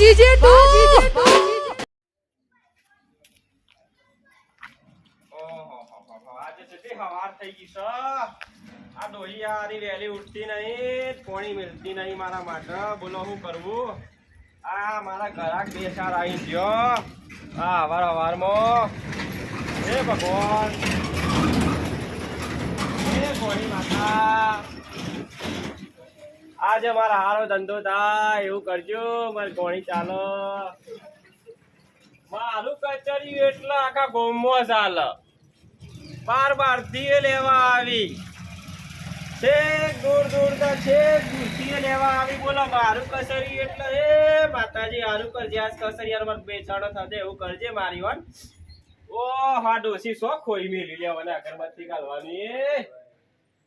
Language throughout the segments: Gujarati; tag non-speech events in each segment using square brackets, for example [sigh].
જીજે ટુ ઓહોહોહો, આજે કેટલી થઈ ગઈ છે. આ ડોહી હારી વહેલી ઉઠતી નહીં પોણી મિલતી નહીં મારા માટે. બોલો શું કરવું? આ મારા ઘરાક બે ચાર આવી ગયો. આ હવારમાં. હે ભગવાન! હે કોણી માતા! આજે મારા હારો ધંધો થાય, એવું કરજો, મારે કોણી ચાલો. મારું કચેરી એટલે આખા ગોમો ચાલે બાર બારથી લેવા આવી. છે, દૂર દૂર તો છે દૂરથી લેવા આવી. બોલો, મારું કચેરી એટલે, એ માતાજી, હારું કરજે, આજ કચેરી યાર મારે બેચાણો થશે એવું કરજે મારી વાન ઓ, હા ડોસી શો ખોઈ મેલી લેવાના, અગરબત્તી કાઢવાની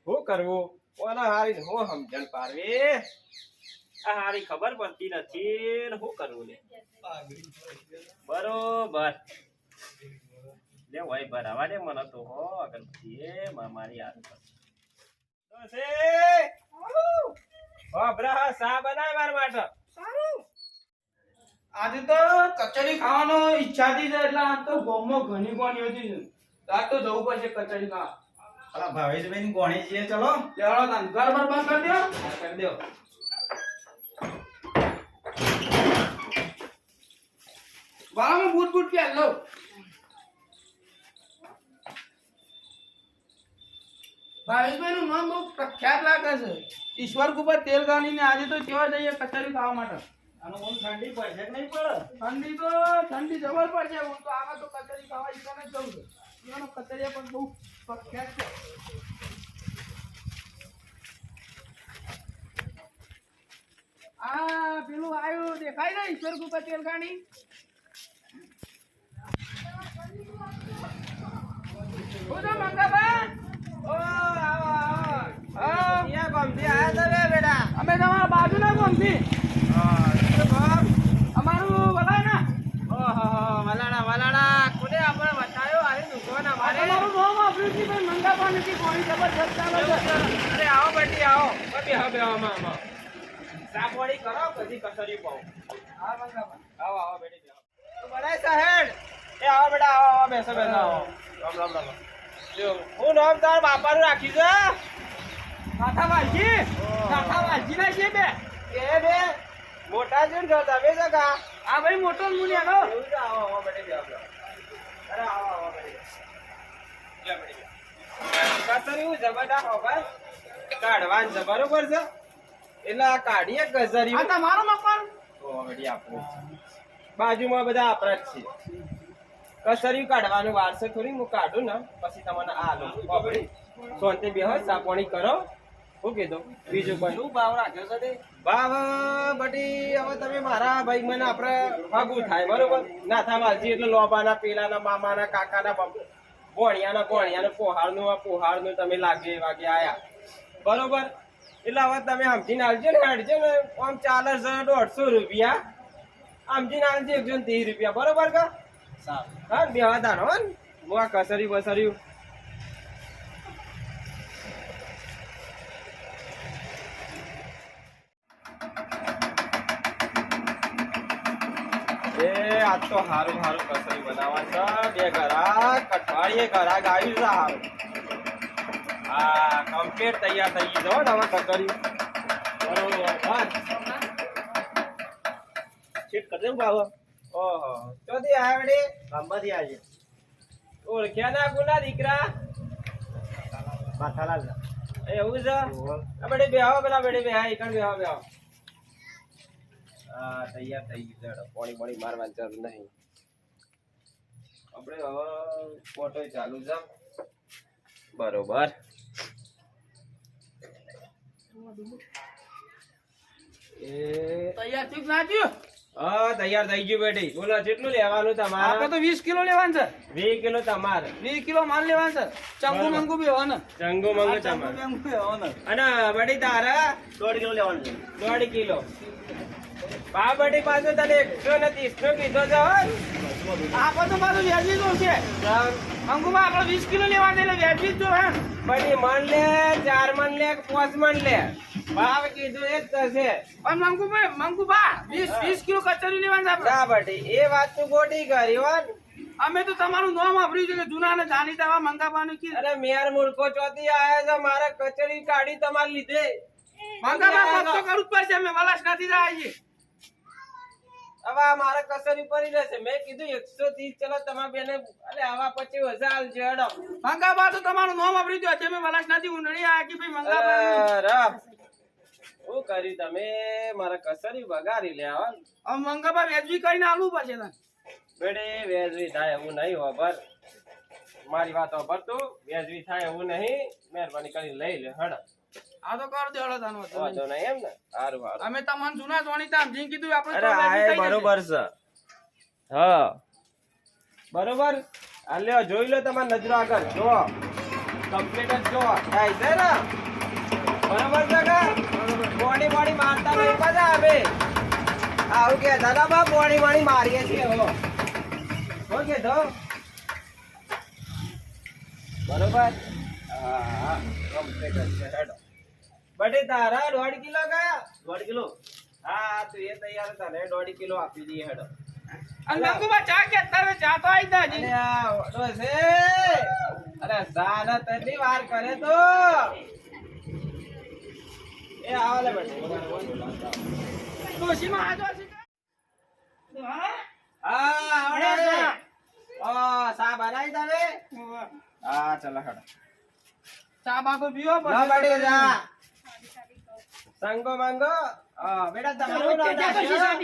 શું કરવું? ઓલા હારી હું સમજણ પારવી આ હારી ખબર પડતી નથી ને શું કરવું લે? બરોબર. લે ભાઈ ભરાવા દે મને તો હો અગરબત્તી એ મારી હાથ પર સા બનાય માર માટે? આજે તો કચોરી ખાવાનો ઈચ્છા હતી એટલે આ તો ગોમો ઘણી કોની હતી. તો તો જવું પડશે કચોરી ખાવા. અલા ભાવેશભાઈ ની ગોણી છીએ ચલો. ચાલો ઘર પર બંધ કરી દો. કરી દો. વાળામાં બૂટ બૂટ પહેર લો. ભાવેશભાઈ નું નામ બહુ પ્રખ્યાત લાગે છે. ઈશ્વર કુપર તેલ ગાની ને આજે તો કેવા જઈએ કચેરી ખાવા માટે? આનું બહુ ઠંડી પડશે કે નહીં પડે? ઠંડી તો ઠંડી જબર પડશે. હું તો આમાં તો કચોરી ખાવા જ જવું છે. એનો કચરિયા પણ બહુ પ્રખ્યાત છે. આ પેલું આવ્યું દેખાય ને ઈશ્વર કૃપા તેલગાણી? બોલો મંગાબા ઓ આવો આવો. હા. ગમતી આયા તમે બેટા. અમે તમારા બાજુ ના ગમતી. અમારું વલાણા. ઓહો વલાડા વલાડા કોને આપણે બતાવ્યો આની તમારું નામ આપ્યું છે પણ મંગાબા નથી કોણી જબરજસ્ત ચાલે છે. અરે આવો બેટી આવો. બે હવે આમાં આમાં. સાપવાળી કરો પછી કસરી પાઉં હા આવો આવો બેટી બેહો. તો સાહેબ એ આવો બેટા આવો આવો બેસો બેસો આવો. રામ રામ રામ લ્યો, હું નામ તાર બાપાનું રાખ્યું છે કાઠા વાલજી. ના છે બે. એ બે મોટા છે ને તમે છે કા? આ ભાઈ મોટો મુનિ આનો આવો આવો બેટી બેહો, બેહો. અરે આવો આવો બેટી. બેહો. લ્યો બેટી બેહો. કસરી હું જબરદસ્ત હોભાઈ કાઢવાનું છે બરોબર છે? એટલે આ કાઢીએ કસરી આ તમારો મકાન. આપણું બાજુમાં બધા આપણા જ છે. કસરી કાઢવાનું વાર છે થોડી હું કાઢું ને પછી તમને આ લો. હોભળી. બે હોય સાપોણી કરો. શું કીધું બીજું કોઈ? શું ભાવ રાખ્યો છે ભાવ બટી હવે તમે મારા ભાઈ મને આપણે ભાગું થાય બરોબર? નાથા માલજી એટલે લોબાના પેલાના મામાના કાકાના બપ- ભોણિયાના ભોણિયાના પોહારનું આ પોહારનું તમે લાગે વાગે આયા. બરોબર? એટલે હવે તમે સમજીને આવજો ને હાડજો ને આમ ચાલે છે દોઢસો રૂપિયા. સમજીને આવજો એકસો ને ત્રીસ રૂપિયા. બરોબર કા? હા બે હા હો ને. હું આ કસરી બસર્યું એ આજ તો હારું હારું કસરી બનાવવા છે. બે ઘરા અઠવાડિયે ઘરાક આવ્યું છે હારું. હા કમ્પ્લીટ તૈયાર થઈ ગયું હો ને હવે કસરી. બરોબર. ચેક કરી દઉં બાબા ઓહો ચોથી આવડે અંબાથી આજે ઓળખ્યા ના ગુના દીકરા? માથાલાલ એ એવું છે? આ બેટી બેહો પેલા બેડે બેહા એકણ બેહો બેહો હા તૈયાર થઈ ગયું છે પોણી પાણી મારવાની જરૂર નહીં. આપણે હવે ફોટો ચાલુ છે. બરોબર. એ તૈયાર થયું કે હા તૈયાર થઈ ગયું બેટી. બોલો કેટલું લેવાનું આપણે તમારે તો વીસ કિલો લેવાનું છે. વીસ કિલો તમારે. વીસ કિલો માલ લેવાનું છે. ચંગુ. મંગુ બી હોય ચંગુ મંગુ તમારે. અને બડી તારા? દોઢ કિલો લેવાનું છે. દોઢ કિલો. બા બડી પાસે તને એકસો ને ત્રીસ નો કીધો છે. આપણે તો પાછું વ્યાજબી જ છે. અંગુમાં આપણે વીસ કિલો લેવા એટલે વ્યાજબી જ જો હે બડી મન લે ચાર મન લે પાંચ મન લે. ભાવ કીધું એ જ થશે પણ મંગુભાઈ મંગુભા વીસ વીસ કિલો કચોરી લેવાની આપણે. બટી એ વાત તું ખોટી કરી હો. અમે તો તમારું નામ વાપર્યું છે કે જૂના ને જાણીતા મંગાભાનું કીધું. અરે મેર મૂર્ખો ચોથી આયા છે મારે કચડી કાઢી તમારે લીધે. મંગાભા કોક કરવું જ પડશે અમે વલાસ નથી રહ્યા હવે આ મારે કસરી પડી રહેશે. મેં કીધું એકસો ત્રીસ ચલો તમારે બેને અલે આવા પછી હજાર છે હેડો. મંગાભા તો તમારું નામ વાપર્યું છે મેં વલાસ નથી ઊંડણી આયા કે ભાઈ મંગાબા શું કર્યું તમે? મારા કસરી બગાડી લેવા હવે મંગાભા વેચવી કરીને આલવું પડશે તને. બેડે વેજવી થાય એવું નહીં હોબર મારી વાત હોબર તું. વેજવી થાય એવું નહીં. મહેરબાની કરી લઈ લે હડ. આ તો કર દેડો તાનો. વાંધો નહીં એમ ને? સારું સારું. અમે તમને જૂના જાણીતા સમજીને કીધું આપણે અરે આ. બરોબર છે. હા. બરોબર? આ લ્યો જોઈ લો તમાર નજરો આગળ. જો કમ્પ્લીટ જ જો થાય છે ને? બરોબર છે કે? બોડી બોડી મારતા નહીં પાછા આવે. આવું કે દાદા બા બોડી બોડી મારીએ છીએ હો. ઓકે તો? બરોબર? હા કમ્પ્લીટ જ છે હેડો. બટી તારા દોઢ કિલો કયા? દોઢ કિલો. હા તું એ તૈયાર તને દોઢ કિલો આપી દઈએ હેડો. મંગુભા ચા કે તારે ચા તો આવી જા અરે છે. સાલા તની વાર કરે તો. એ આવો લે બેટા. ડોશીમાં આ ડોશી તો- હા? હા આવડે છે. ઓ સા બનાવી દે હા ચલો હેડો. ચા બાકો પીવો ના પછી. જા. સંગો મંગો. હા બેટા તમારું નામ નાખ્યું?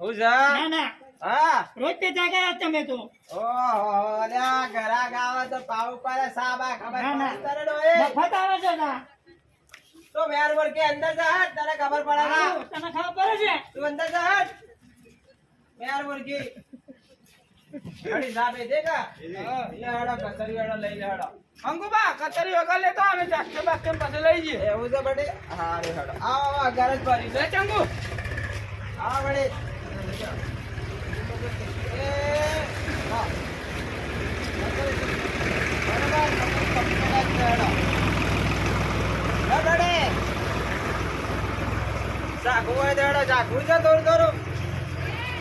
ના ના. હા. રોજ તે જાગ્યા તમે તો. ઓહો અલ્યા ઘરા આવે તો પાવ પર સાબા ખબર ના, ના. પડે મફત આવે છે ના તો વેર વર કે અંદર જા હટ, તને ખબર પડે ના. તને ખબર પડે છે? તું અંદર જા હટ. વેર વર કે અડી જા બે દેખા લે હડો કસરી હડો લઈ લે હડો. મંગુભા કચેરી વગર લેતો અમે ચાકતે બાકતે પછી લઈ જઈએ. એવું છે બડે? હા રે હડો. આવો આવો ભરી લે ચંગુ. આ બડે એ હા. ચાકુ હોય તો હડો છે થોડું થોડું ચંગુ કચેરી તો ચા. શું છે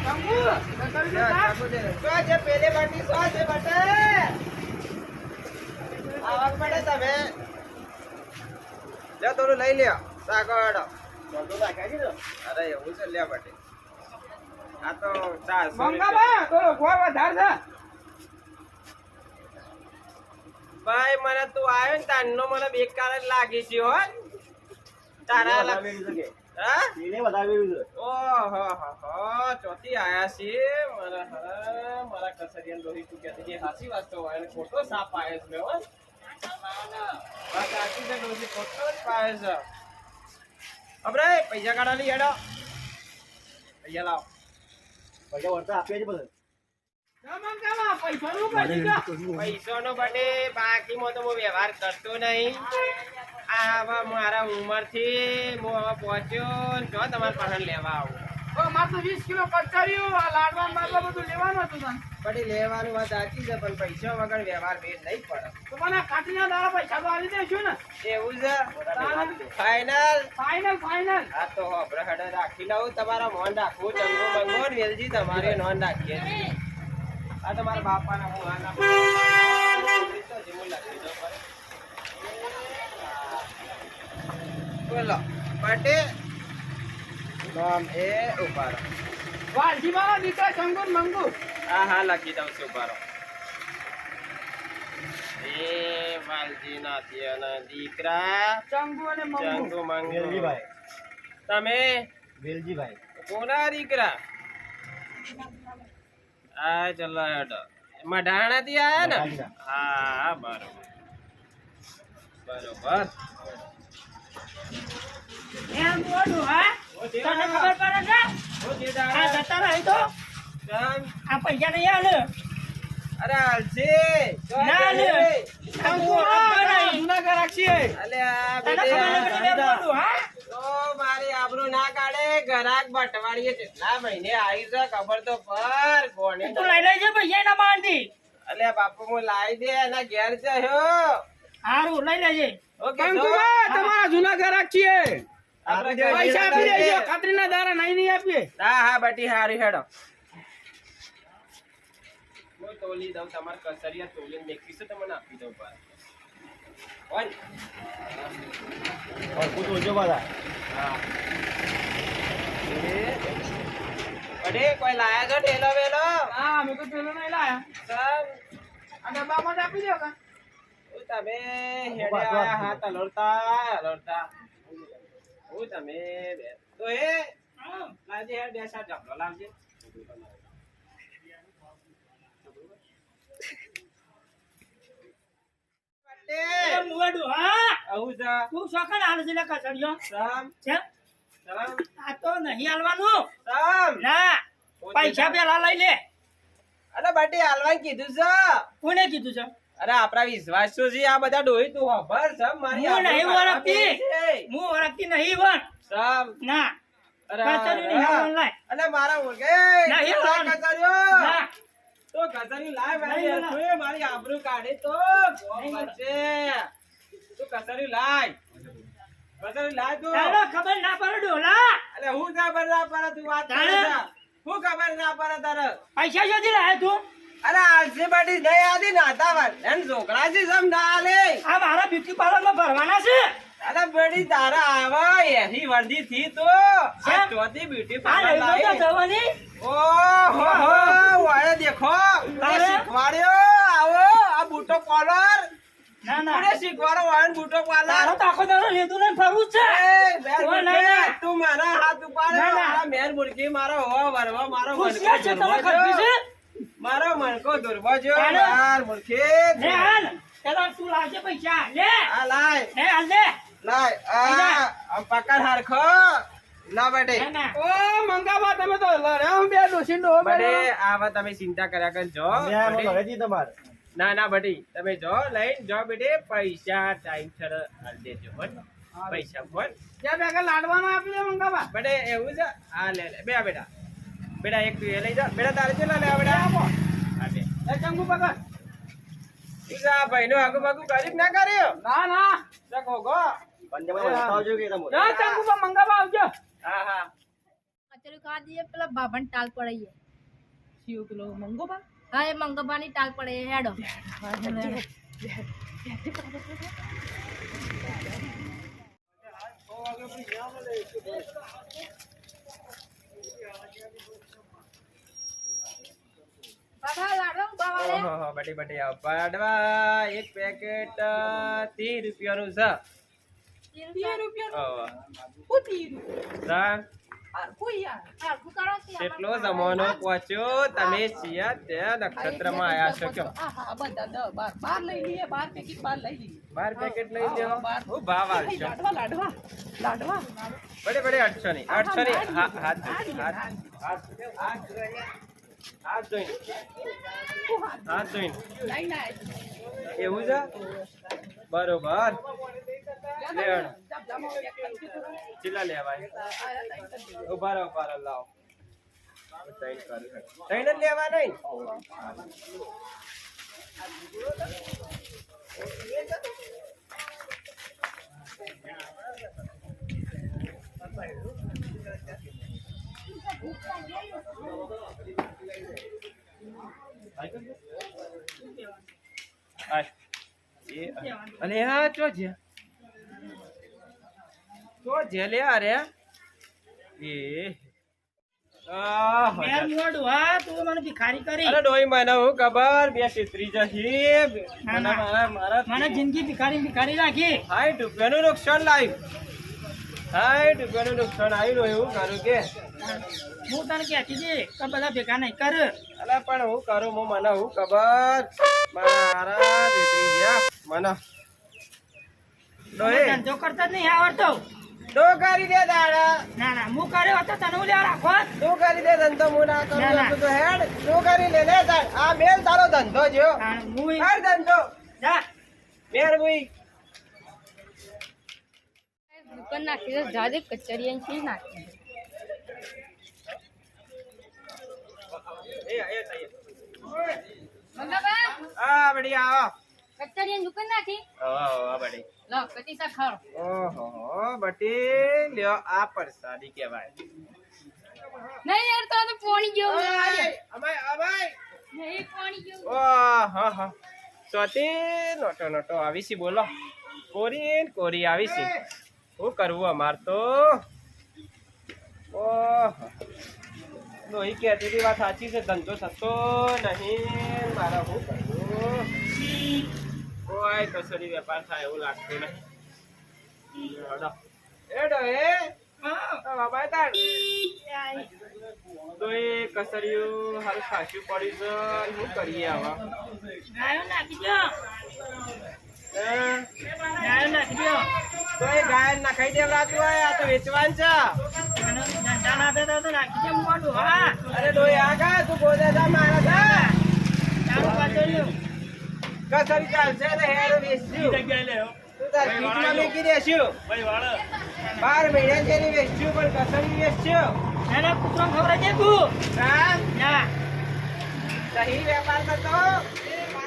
પેલે બાટી શું છે બટે આવક પડે તમે લે થોડું લઈ લ્યો સાગડ અરે એવું છે લે બટે આ તો ચારસો મંગાભા થોડો ગોળ વધાર છે ભાઈ મને તું આવ્યો ને તારનો મને બેકાર જ લાગી છે હો તારા લાગી લાગ- વેડ્યું છે કે? હા? એને વધારે વેડ્યું છે. ઓહો હો હો ચોથી આયા છે. મારા હરા મારા કસરિયાન રોહી તું કહેતી કે સાચી વાત તો હોય ખોટો સાપ આયો છે હો. ખોટો જ પાયો છે. અબરે પૈસા કાઢા લઈ હેડો. પૈસા લાવો. પૈસા વળતા આપે છે બધું. પૈસા નો બને બાકી માં પૈસાનો બટે. બાકીમાં તો હું વ્યવહાર કરતો નહીં. આ હવે મારા ઉંમરથી હું હવે પહોંચ્યો જો તમારે પાસે લેવા આવું ઓ, મારે તો વીસ કિલો કચરિયું, આ લાડવા ને બધું લેવાનું હતું તને. લેવાનું વાત સાચી છે પણ પૈસા વગર વ્યવહાર ભેદ નહીં પડે તો મને ખાટીના દાડા પૈસા તો આલી દેશું ને એવું છે ફાઈનલ ફાઇનલ ફાઇનલ હા તો હોભળો હેડો રાખી લઉં તમારા મોન રાખવું ચંગો વેલજી તમારે નોન રાખીએ. આ તમારા બાપાના હું આના તો જીમું લખી દો પર. બોલો પાટે નામ એ ઉપાડો વાલજી મારા દીકરા શંકુ ને મંગુ હા હા લખી દઉં છું ઉપાડો એ વાલજી નાથી અને દીકરા ચંગુ અને મંગુ ચંગુ મંગુ વેલજીભાઈ. તમે વેલજીભાઈ. કોના દીકરા આ ચલો હેડો મઢાણા થી આયા ને મઢાણા. હા બરોબર બરોબર એમ બોલું હા? તને ખબર પડે છે? આ જતા રહી તો? આ પૈસા નહીં આલે. અરે હાલશે ના લે. શંકુ આ જૂના ગ્રાહક છીએ અલે આ તને ખબર નથી બોલું હા? મારી આબરૂ ના કાઢે. ઘરાક બટવાડીએ કેટલા મહિને આવી છે ખબર તો પર કોને તું લઈ લેજે પૈસા ના માંગતી અલે બાપુ હું લાવી દે એના ઘેર જયો હારું લઈ લેજે. ઓકે તમારા જૂના ગ્રાહક છીએ પૈસા આપી. દેજો ખાતરીના દારા નહીં નહીં આપીએ હા હા બટી હારી હેડો હું તોલી દઉં તમારે કસરિયા તોલીને મેકીશું તો આપી દઉં. ઓય. હા. અરે કોઈ લાયા છો ઢેલો વેલો હા અમે તો નહીં લાયા સર આ ડબ્બામાં આપી દો કા તમે હેડ્યા હાથ હલોડતા હલોડતા હું તમે તો એ લાવજે હેડ બે સાત ઢગલો લાવજે. પૈસા પેલા લઈ લે. અરે બાટી હાલવા કીધું છે. કોને કીધું છે? અરે આપણા વિશ્વાસ તો આ બધા ડોહી તું ખબર છે મારી હું નહીં ઓળખતી. હું ઓળખતી નહીં પણ સબ ના. અરે નહીં અરે મારા ઓળખે. ના, એ તું લાય ના. તો કચરી લાય મારી તું મારી આબરૂ કાઢે તો નહીં, તું કચરી લાય. કચરી લાય તું. ખબર ના પડે ડોલા. અરે હું ના પડે તું વાત કરે હું ખબર ના પડે તારે? પૈસા શોધી લાય તું? અરે આલસી બાટી નહીં આદી નાતા વાર. એન છોકરા છે સમ ના આલે આ મારા બ્યુટી પાર્લરમાં ભરવાના છે? અરે બડી તારા આવા એહી વર્દી થી તો. ચોથી બ્યુટી પાર્લર લાવી. જવાની? ઓહો હો વાળે દેખો? શીખવાડ્યો? આવો આ બૂટો કોલર ના ના. શીખવાડો વાળે બૂટો કોલર તો આખો દાડો લીધું લઈને ફરવું છે. ઓ, ના, ના. તું મારા હાથ ઉપાડે ના, ના. મારા મેર મુરકી મારો હો વરવા મારો ખુશિયા છે તમે ખરબી છે? મારો મણકો દુર્બો જો તારે? માર લે હાલ પેલા તું લાવજે પૈસા લે. આ લાય. લે હાલ લે. લાય. આ આમ પકડ હારખો. ના બેટે. ઓ મંગાવા તમે તો લડ્યા હું બે ડોસી નો બેટે આવા તમે ચિંતા કર્યા કર જો. ઘરેથી તમારે. ના ના બટી તમે જો લઈને જો બેટે પૈસા ટાઈમ છર હાલ દેજો હો. પૈસા બોલ જ્યાં બેગા લાડવાનો આપી દે મંગાવા. બટે એવું છે? હા લે લે. બે બેટા. બેટા એક તું લઈ જા. બેટા તારે ચેલા લેવા બેટા? આપો. બે. એ ચંગુ પકડ. ઈ આ ભાઈનો આગુ બાગુ ગરીબ ના કર્યો? ના ના. સકો ગો પંજાબમાં આવજો કે તમે? ના ચંગુ પર મંગાવા આવજો. હા હા. પેલા બાબાને ટાલ પડાઈએ. શિવ કિલો મંગો બા હા એ મંગબાની ટાલ પડે હેડો લાડવા ઊભા વાળે ઓહો બટી બટી આવ પાડવા એક પેકેટ ત્રીસ રૂપિયાનું છે. કેટલો જમાનો પહોંચ્યો? તમે છીએ તે નક્ષત્રમાં આયા છો કેમ? બાર પેકેટ લઈ લ્યો. હું ભાવ આવશો બડે બડે આઠસો ની આઠસો ની હા હાથ હાથ હાથ હાથ જોઈને. હાથ જોઈને એવું છે? બરોબર. લેણ. ચીલા લેવાય. ઊભા રહો, ઊભા લાવો. ત્રણ લેવા નહીં આય. એ અને હા ચો છે ચો છે લે રે એ. આહ, મેર મોડું હા તું મને ભિખારી કરી. અરે ડોઈ મને હું ખબર બે છેતરી જશે ના, મને ના. મારા મારા મને જિંદગી ભિખારી ભિખારી રાખી. સાઠ રૂપિયાનું નુકસાન લાવ્યું સાઠ રૂપિયાનું નુકસાન આવ્યું એવું કરું કે. હું તને કહેતી હતી કે બધા ભેગા નહીં કર. અલે પણ હું કરું? હું મને હું ખબર? મારા દીકરી ગયા મને. ડોહી ધંધો કરતા જ નહીં આવડતો. ડો કરી દે દાડા. ના ના હું કર્યો હતો તને હું લેવા રાખો? તું કરી દે ધંધો હું ના કરું. તું હેડ. તું કરી લે લે આ મેલ તારો ધંધો જો હા, હર ધંધો. જા. મેર ભઈ દુકાન નાખી દે જાજે કચરી નાખી એ એ થઈ મંગબા આ બડી આવો. કચરી દુકાન નાખી? આવો આવો આ બડી લો કચીસા ખાઓ ઓહો બટી લ્યો આ પરસાદી કહેવાય. નહીં યાર તો તો પોણી નહીં ઓહો સ્વાતી નોટો નોટો આવીશી બોલો. કોરી કોરી આવીશી. શું કરવું અમાર તો? ઓહો. ડોહી કહેતી હતી વાત સાચી છે ધંધો થતો નહીં મારા હું કરવું કોઈ કસોરી વેપાર થાય એવું લાગતું નહીં. એ. ડોહી બાબા તાર ડોહી કસરિયું હાલ ખાસું પડ્યું છે શું કરીએ આવા? નાખી દો. હે? ગાયો નાખી દો તો એ ગાય નખાઈ દેવડાતું હોય આ તો વેચવાનું છે. અને ધંધા ના થતા તો નાખી દે મોઢું હા અરે ડોહી આગા તું ગોદેદા મારા છે તારું પાછળ કસરી ચાલશે તો હેર વેચશું તું તાર ફીટમાં મૂકી દેશું. બાર મહિના જેની વેચશું પણ કસરી વેચ્યું. એને કૂતરો ખવડાવી દે તું. હા? ના. સહી વેપાર કરતો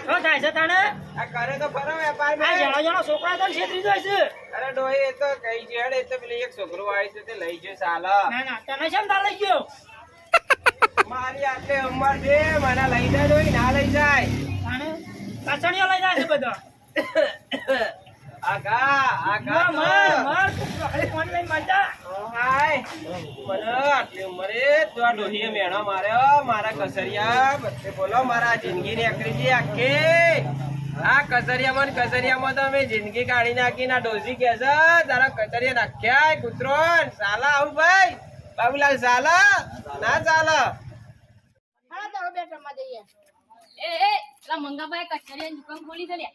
શું થાય છે તને આ કરે તો ફરો વેપાર આ જણો જણો છોકરા તો છેતરી જાય છે અરે ડોહી એ તો કઈ જેડ એ તો પેલી એક છોકરો આવી છે તે લઈ જશે સાલા ના ના તને કેમ ના લઈ ગયો? મારી આટલે ઉંમર છે મને લઈ જાય ડોહી ના લઈ જાય. અને લઈ જાય છે બધો. [coughs] આગા આગા મર તો. મર મર તું ખાલી પાણી લઈને હાય મને આટલી ઉંમરે તો આ ડોહીએ મેણો માર્યો મારા કસરિયા બધે બોલો મારા જિંદગીની આકૃતિ આખી આ કચરિયામાં કચરિયામાં તો અમે જિંદગી કાઢી નાખી ના ડોસી કે છે તારા કચરિયા નાખ્યા કૂતરો ને સાલા આવું ભાઈ બાબુલાલ સાલા ના ચાલે એ એ મંગાભાઈ કચરિયાની દુકાન ખોલી છે લ્યા.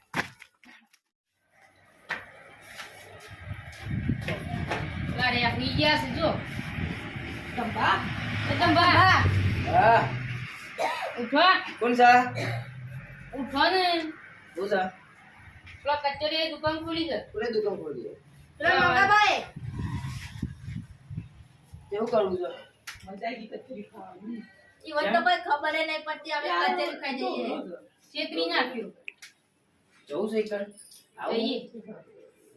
અરે આ ગયા છે જો એ હા ઉઠો કોણ સા ઉઠો ને હું સા પેલા દુકાન ખોલી છે કોને દુકાન ખોલી છે? કેવું કરવું છે છેતરી નાખ્યું જવું છે કર આવું?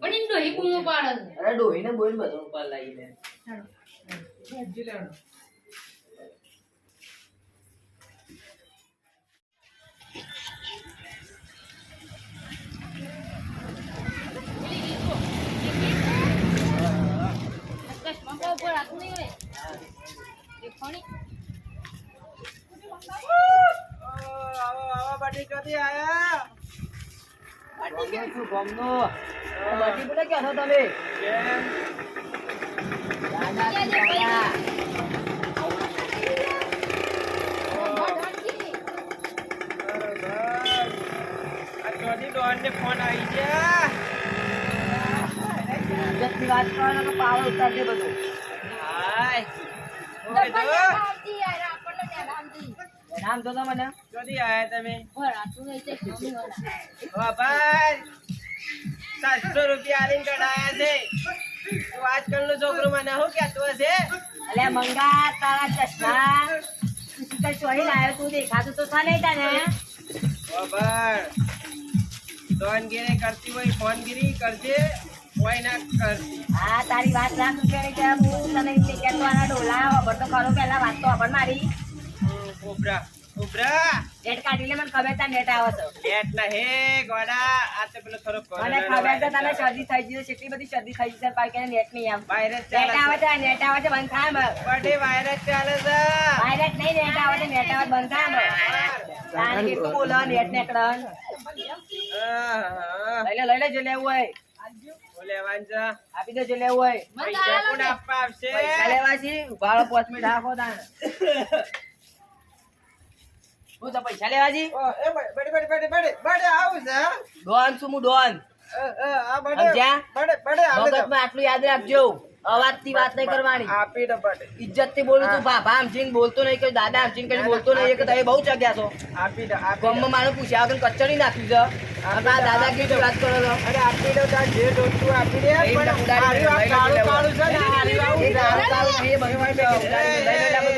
પણ એમ ડોહી કુમો પાડે અરે ડોહીને બોઈને બધો ઉપર લાવીને લે નહીં હોય આવો આવો બટી કદી આયા ફોન આવી ગયા વાત કરવાનો પાવર ઉતારજે બધું હાય નામ તો મને. ચોથી આયા તમે? ભાઈ સાતસો રૂપિયા આલીને કઢાયા છે. તું આજકાલનો છોકરો મને શું કેતો હશે? અલે મંગા તારા ચશ્મા. તું ચોરી લાયો તું દેખાતું તો થા તને. ઓ ભાઈ. દોનગીરી કરતી હોય ફોનગીરી કરજે ના હા તારી વાત રાખ રૂપિયાની કે હું તને એમ આના ડોલા ખબર તો ખરો પેલા વાત તો ખબર મારી. હમ, ઉભરા. ઉભરા નેટ કાઢી લે મને ખબર તા નેટ આવે છે. બેટ ના હે ગોડા. આ તો પેલો ખરો મને ખબર તને શરદી થઈ ગઈ કેટલી બધી શરદી થઈ ગઈ છે નેટ આમ. વાયરસ નેટ આવે છે. નેટ આવે છે બંધ થાય. બડે વાયરસ ચાલે છે. વાયરસ નહીં નેટ આવે છે નેટ આવે બંધ થાય બોલો નેટ. લઈ લે લઈ લે જે લેવું હોય. લેવાનું આપી દે લેવું હોય. પૈસા કોણ આપવા આવશે? પૈસા લેવા છે ઊભા પાંચ મિનિટ રાખો તાને [laughs] હું તો પૈસા લેવાજી એ બડે બડે બડે બડે બડે આવું છે ડોન છું હું ડોન આ બડે બડે બડે મગજમાં આટલું યાદ રાખજો અવાજથી વાત નહીં કરવાની આપી દે બડે ઇજ્જતથી બોલું છું બાબા આમચીન બોલતો નહીં કે દાદા આમચીન કઈ બોલતો નહીં કે તમે બહુ ચગ્યા છો આપી દે ગમમાં મારું પૂછ્યા વગર કચડી નાખ્યું છે દાદા આ વાત કરો છો અરે આપી દો તાર જે જોતું આપી દે પણ કાળું કાળું છે ને આર્યું આવું એ બધું.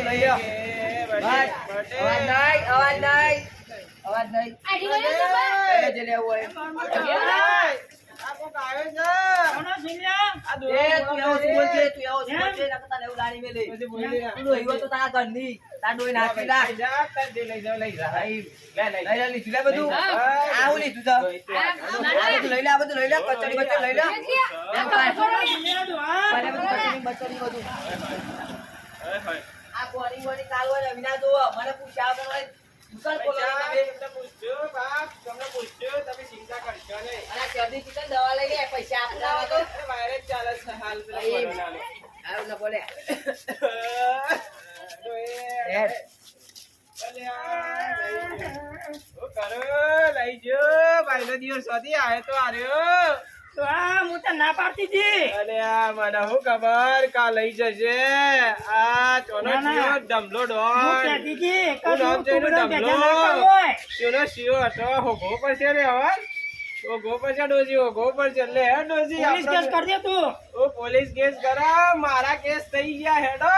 લઈ લો, અવાજ નહીં અવાજ નહીં અવાજ નહીં લઈ જે લેવું હોય આ કોનો કોની કોની કાલ હોય વિના જોવો. મને પૂછ્યા વગર દુકાન ખોલવાની તમે. પૂછજો, બાપ, તમને પૂછજો, તમે ચિંતા કરશો નહીં. અને આ ચિકન દવા લઈ લે. પૈસા આપતા તો. વાયરસ ચાલે છે હાલ પેલા. ન બોલે. કરો? લઈ જો ભાઈનો દિવસ સુધી આવે તો આર્યો તને ના પાડતી હતી. અરે આ મને શું ખબર કા લઈ જશે આ ચોનો. શિયો ડમલો ડોન કહેતી હતી, કે નામ છે ડમલો. કરવો શિયો હતો હોગો પડશે રે હવે હોગો પડશે ડોસી હોગો પડશે એટલે હે ડોસી પોલીસ કેસ આપણે- તું. ઓ પોલીસ કેસ કરા મારા કેસ થઈ ગયા હેડો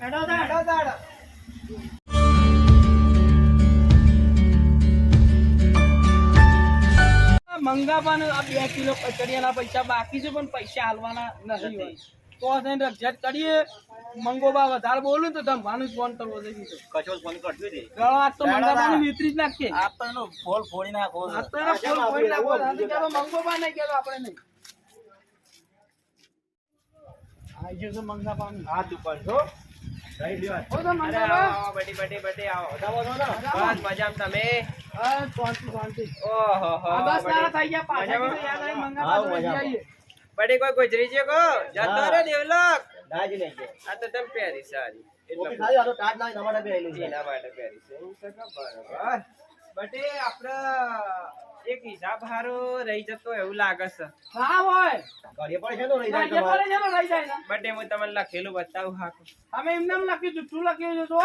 હેડો. હેડો તાડ પણ આ બે કિલો કચડિયાના પૈસા બાકી છે પણ પૈસા હાલવાના નથી હોય. તો થઈને રજત કરીએ. મંગોબા વધારે બોલું તો તમે ભાનુ ફોન કરવો છે. કચોલ ફોન કરજો દે આજ તો મંગાબાનું વિતરી જ નાખીએ. આપણનો ફોલ ફોડી નાખો આ તો એનો ફોન ફોડી નાખો મંગોબા નહીં કહેતો આપણે નહીં. આઈ ગયો છે મંગાબાનું. હાથ ઉપર છો બટી કોઈ ગુજરી છે કો? જતો રે દેવલોક દાજી લઈ ગયો આ તો તમે પહેરી સારી. એટલે ખાલી આનો ટાટ ના નમાડા બે છે. એના માટે પહેરી છે. એવું છે કે? બરાબર. બટે આપણે એક હિસાબ હારો રહી જતો એવું લાગે છે. હા હોય. ઘરે પણ છે રહી જાય જે છે ને જાય ને. હું તમને લખેલું બતાવું હાકો. અમે એમને એમ લખ્યું જુઠ્ઠું લખ્યું છે તો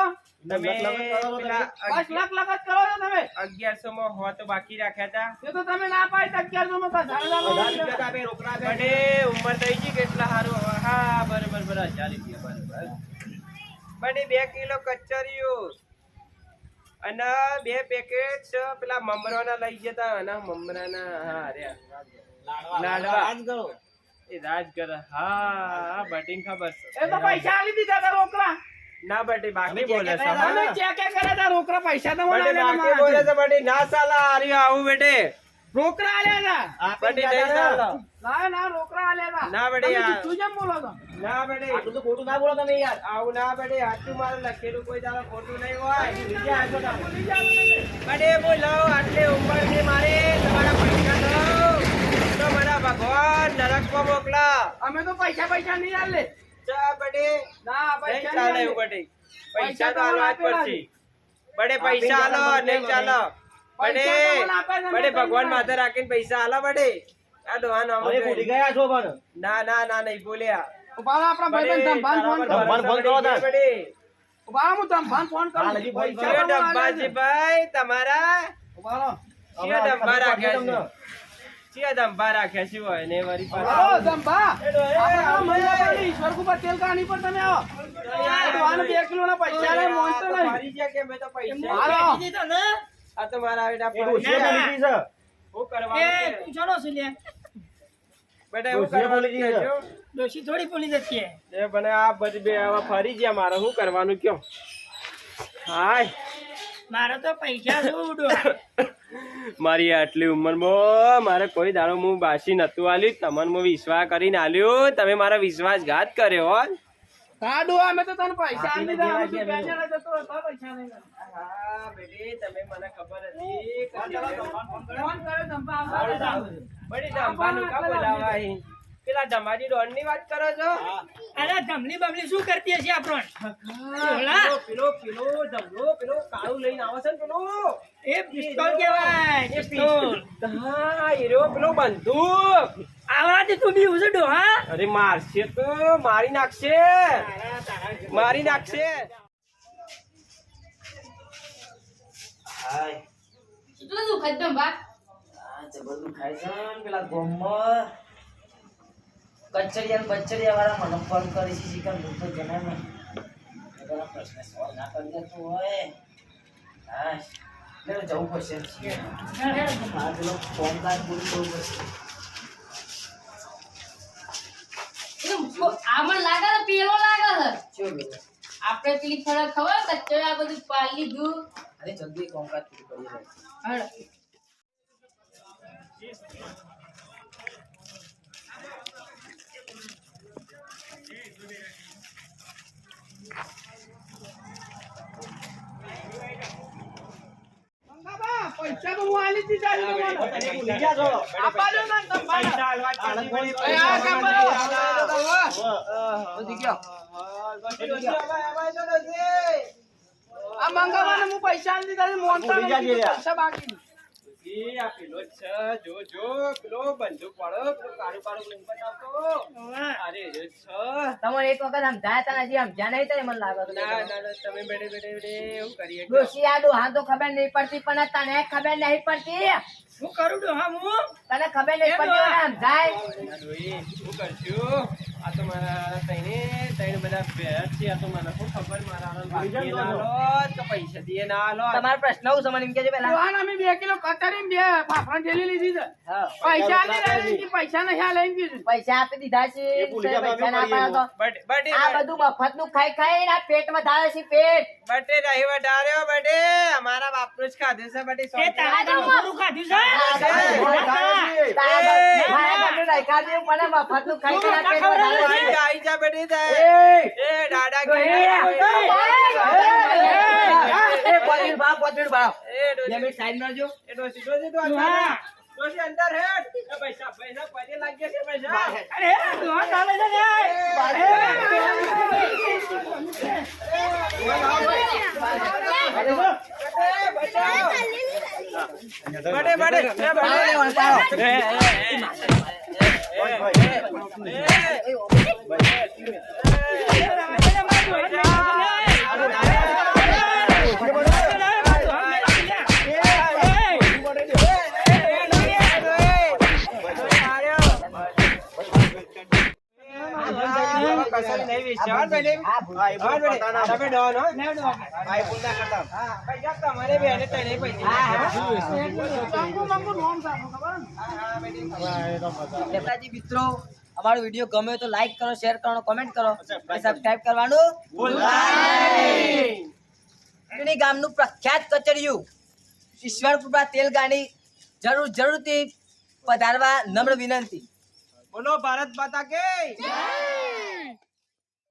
તમે લખ લખ કરો તો પેલા બસ લખ લખ કરો છો તમે. અગિયારસો માં હો તો બાકી રાખ્યા હતા. એ તો તમે ના પાડી અગિયારસો માં હજાર આપે રોકડા આપે ઉંમર થઈ ગઈ કેટલા હારું હા બરોબર બરાબર હજાર રૂપિયા બરોબર. બટે બે કિલો કચરિયું. અને બે પેકેટ પેલા મમરાના લઈ જતા અને મમરાના હા રે લાડવા. એ રાજગર હા બટિંગ ખબર છે. એ તો પૈસા આલી દીધા તા રોકડા. ના બટી બાકી બોલે છે ચેક કરે તા રોકડા પૈસા તો મને બાકી બોલે તો છે બટી ના સાલા આરી આવું બેટે. રોકડા આલ્યા તા સાલા ના ના રોકડા આલ્યા હતા. ના બેટી, તમે આ- જુઠ્ઠું બોલો છો. ના બેટી આટલું તો ખોટું ના બોલો તમે યાર. આવું ના બેટી આટલું મારે લખેલું કોઈ દાડો ખોટું નહીં હોય. બીજે આજો ના. તમે. બોલો આટલે ઉંમર છે મારે તમારા પૈસા દો. તો મારા ભગવાન નરકમાં મોકલા. અમે તો પૈસા પૈસા નહીં આલે. ચા બટી. ના પૈસા ચાલે નહીં આલે. બટી પૈસા તો હાલવા જ પડશે બડે પૈસા આલો નહીં ચાલો. મને છે, બડે ભગવાન માથે રાખીને પૈસા આલા બડે આ દોહાનો અમે ભૂલી ગયા છો પણ. ના ના ના નહીં બોલ્યા ઊભા આપણા ભાઈબંધ ધમભાન ફોન કરો. ધમભાન ફોન કરો તાર. બડે ઊભા હું ધમભાન ફોન કરું. હાલ હજી ફોન પૈસા શિયો તો મને ડબ્બાજી ભાઈ તમારા. ડબ્બા રાખ્યા છે. શિયો ડબ્બા રાખ્યા છે હોય ને વળી હલો, પાછા ધમભા. આપણે આવો મંગાવાડી, ઈશ્વર કુપર પર તમે આવો. આ તો આને કિલોના પૈસા લે, મોનતો તો નહીં. મારી છે કે મેં તો પૈસા ને, આ તો મારા બેટા. બોલી છે. હું એ તું જણો છે લે. બેટા હું બોલી ગઈ છે. થોડી ભૂલી જતી હે. એ બને આ બધી બે આવા ફરી ગયા મારે શું કરવાનું કયો હાય મારો તો પૈસા શું ડોહા. [coughs] મારી આટલી ઉંમરમાં મારે કોઈ દાડો હું બાસી નતું આલ્યું તમને હું વિશ્વાસ કરીને આલ્યું તમે મારા વિશ્વાસઘાત કર્યો હોત કાઢો, અમે તો તને પૈસા દીધા, પૈસા નહીં. હા બેટી તમે મને ખબર હતી. ફોન કર્યો. બડી બોલાવા અહીં? પેલા વાત કરો છો? અરે ધમલી બમલી શું કરતી હશે આપણને? પેલો પેલો પેલો ધમલો પેલો કાળું લઈને આવે છે ને પેલો? એ પિસ્તોલ કહેવાય પિસ્તોલ. હા એ પેલો બંદૂક. આવાથી તું બી ઉછળ્યો હા? અરે મારશે તો મારી નાખશે. મારી નાખશે. કેટલું દુઃખ એકદમ બા કચરિયા બચરિયા વાળા મને ફોન કરી છે શીખર હું તો જણાવ ને બધા પ્રશ્ન સોલ્વ ના કરી દેતો હોય. હા એટલે જવું પડશે. હા પેલો ફોન કાર્ડ પૂરું કરવું પડશે. આમાં લાગે છે પેલો લાગે છે. આપણે પેલી ખબર ખબર કચ્ચો આ બધું પાલી લીધું અરે જલ્દી કામકાજ પૂરું કરી દે હળ. પૈસા તો હું આલી જ દીધા છે તમને. આપા દો ને તમે પૈસા આ કામ કરો. તો ગયો આ મંગાબાને હું પૈસા નથી તારે મોનતા નથી, પૈસા બાકી આ પેલો છે જો જો પેલો બંદૂક વાળો કાળું કાળું લઈને બતાવતો અરે એ જ છે. તમારે એક વખત સમજાયા તા હજી સમજ્યા નહીં તો મને લાગે છે. ના ના ના તમે બેડે બેડે બેડે એવું કરીએ કે ડોશી આ તો ખબર નહીં પડતી પણ તને ખબર નહીં પડતી. હું કરું છું હા હું તને ખબર નહીં પડતી સમજાય શું કરશું? આ તો મારા તઈને તઈને બધા ભેટ છે આ તો મને શું ખબર? મારા બાકી ના લો તો પૈસા દે ના લો તમારો પ્રશ્ન હું સમજ એમ કેજો પેલા દોહાન અમે 2 કિલો કતરી બે ફાફડા ઠેલી લીધી છે. પૈસા આલી કે પૈસા નહીં આલે એમ કીધું પૈસા આપી દીધા છે પૈસા ના પાડો તો. બટ બટે આ બધું મફતનું ખાઈ ખાઈ ને આ પેટ ધારે છે પેટ. બટે નહીં વટાર્યો બટે અમારા બાપનું જ ખાધું છે બટે એ તારા તો ખાધું છે? તારા પૈસા મારા ઘરનું રાખ્યા છે, પૈસા આ મફતનું ખાઈ ખાઈ આ પેટ ખવડાવે વધારે આઈ છે. જા બડે બેટી એ! એ દાદા એ! એ, એ. એ અરે દોહા ચાલે છે. ને બટે બટે એ પાડો બટે લેવાનું, પાડો. કંકુ મંકુ નોમ સાફો ખબર ને? દેવરાજી મિત્રો અમારો વીડિયો ગમે તો લાઈક કરો શેર કરો કોમેન્ટ કરો અને સબસ્ક્રાઇબ કરવાનું ભૂલની ગામનું પ્રખ્યાત કચરિયું ઈશ્વરપુરા તેલ ગાડી જરૂર જરૂરથી પધારવા નમ્ર વિનંતી. બોલો ભારત માતા કે.